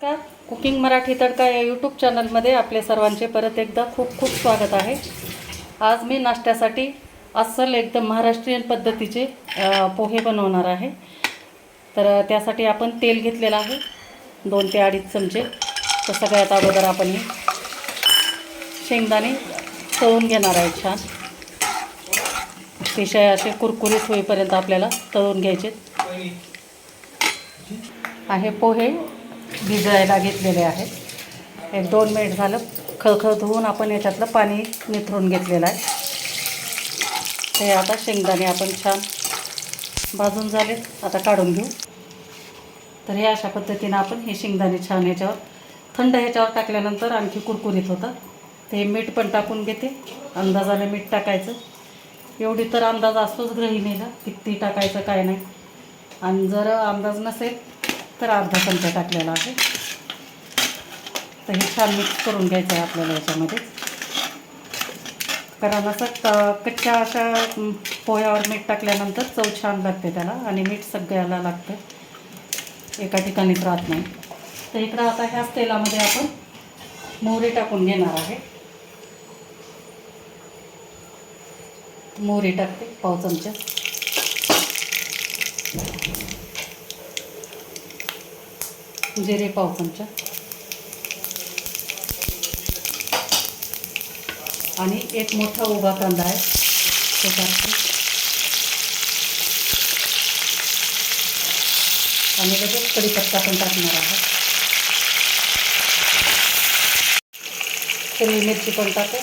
नमस्कार. कुकिंग मराठी तडका या यूट्यूब चॅनलमध्ये आपले सर्वांचे परत एकदा खूप खूप स्वागत आहे. आज मी नाश्त्यासाठी अस्सल एकदम महाराष्ट्रीयन पद्धतीचे पोहे बनवणार आहे. तर त्यासाठी आपण तेल घेतलेलं आहे. दोन ते अडीच चमचे. तर सगळ्यात अगोदर आपण हे शेंगदाणे तळून घेणार आहे छान. अतिशय असे कुरकुरीत होईपर्यंत आपल्याला तळून घ्यायचे. आहे पोहे. भिजायला घेतलेले आहेत. एक दोन मिनिट झालं. खळखळ धुवून आपण याच्यातलं पाणी निथरून घेतलेलं आहे. ते आता शेंगदाणे आपण छान भाजून झालेत आता काढून घेऊ. तर हे अशा पद्धतीनं आपण हे शेंगदाणे छान ह्याच्यावर थंड ह्याच्यावर टाकल्यानंतर आणखी कुरकुरीत होतं. ते मीठ पण टाकून घेते. अंदाजाने मीठ टाकायचं. एवढी तर अंदाज असतोच गृहिणीला किती टाकायचं काय नाही. आणि जर अंदाज नसेल तर अर्धा चमचा टाकलेला आहे. तर हे छान मिक्स करून घ्यायचं आहे आपल्याला याच्यामध्ये. कारण असं कच्च्या अशा पोह्यावर मीठ टाकल्यानंतर चव छान लागते त्याला आणि मीठ सगळ्याला लागतं. एका ठिकाणीच राहत नाही. तर इकडं आता ह्याच तेलामध्ये आपण मोहरी टाकून घेणार आहे. मोहरी टाकते पाव चमचा. जिरे पाव चमचा. आणि एक मोठा उभा कांदा आहे. तो आणि लगेच कढीपत्ता पण टाकणार आहोत. हिरवी मिरची पण टाकू.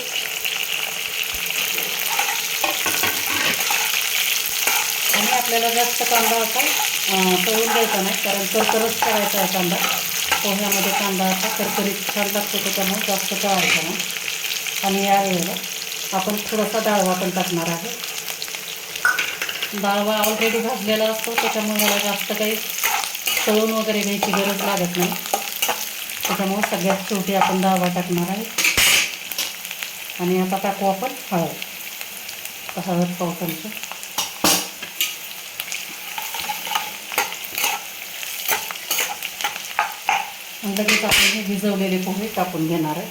आणि आपल्याला जास्त कांदा असा तळून द्यायचा नाही कारण करकरच करायचा आहे कांदा. पोह्यामध्ये कांदा असा करकरीत छान लागतो त्याच्यामुळे जास्त तळायचा नाही. आणि यावेळेला आपण थोडासा डाळवा पण टाकणार आहे. डाळवा ऑलरेडी भाजलेला असतो त्याच्यामुळे मला जास्त काही तळून वगैरे घ्यायची गरज लागत नाही. त्याच्यामुळे सगळ्यात शेवटी आपण डाळवा टाकणार आहे. आणि आता टाकू आपण हळद. हळद पाव चमचा लगेच आपण हे भिजवलेले पोहे टाकून घेणार आहे.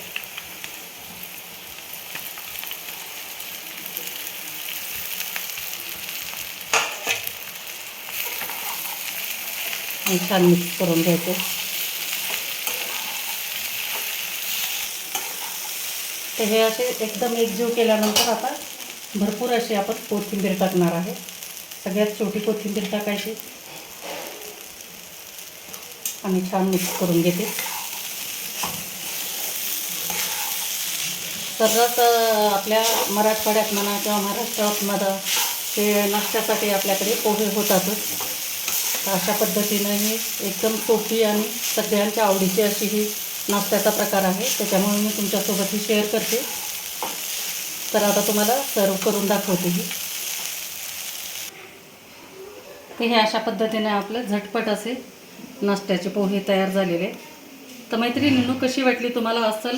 आणि छान मिक्स करून घ्यायचे तर हे असे एकदम एकजीव केल्यानंतर आता भरपूर अशी आपण कोथिंबीर टाकणार आहे. सगळ्यात छोटी कोथिंबीर टाकायची. आणि छान मिक्स करून घेते. सर्रास आपल्या मराठवाड्यात म्हणा किंवा महाराष्ट्रात म्हणा ते नाश्त्यासाठी आपल्याकडे पोहे होतातच अशा पद्धतीनं ही एकदम सोपी आणि सगळ्यांच्या आवडीची अशी ही नाश्त्याचा प्रकार आहे. त्याच्यामुळे मी तुमच्यासोबत ही शेअर करते. तर आता तुम्हाला सर्व करून दाखवते ही. तर हे अशा पद्धतीने आपलं झटपट असे नाश्त्याचे पोहे तयार झालेले. तर मैत्रिणींनो कशी वाटली तुम्हाला असल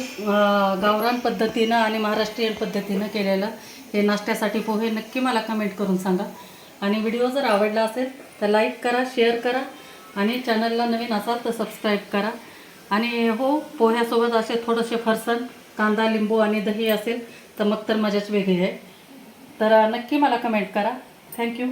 गावरान पद्धतीनं आणि महाराष्ट्रीयन पद्धतीनं केलेलं हे नाश्त्यासाठी पोहे नक्की मला कमेंट करून सांगा. आणि व्हिडिओ जर आवडला असेल तर लाईक करा शेअर करा आणि चॅनलला नवीन असाल तर सबस्क्राईब करा. आणि हो पोह्यासोबत असे थोडंसे फरसन कांदा लिंबू आणि दही असेल तर मग तर मजाच वेगळी आहे. तर नक्की मला कमेंट करा. थँक्यू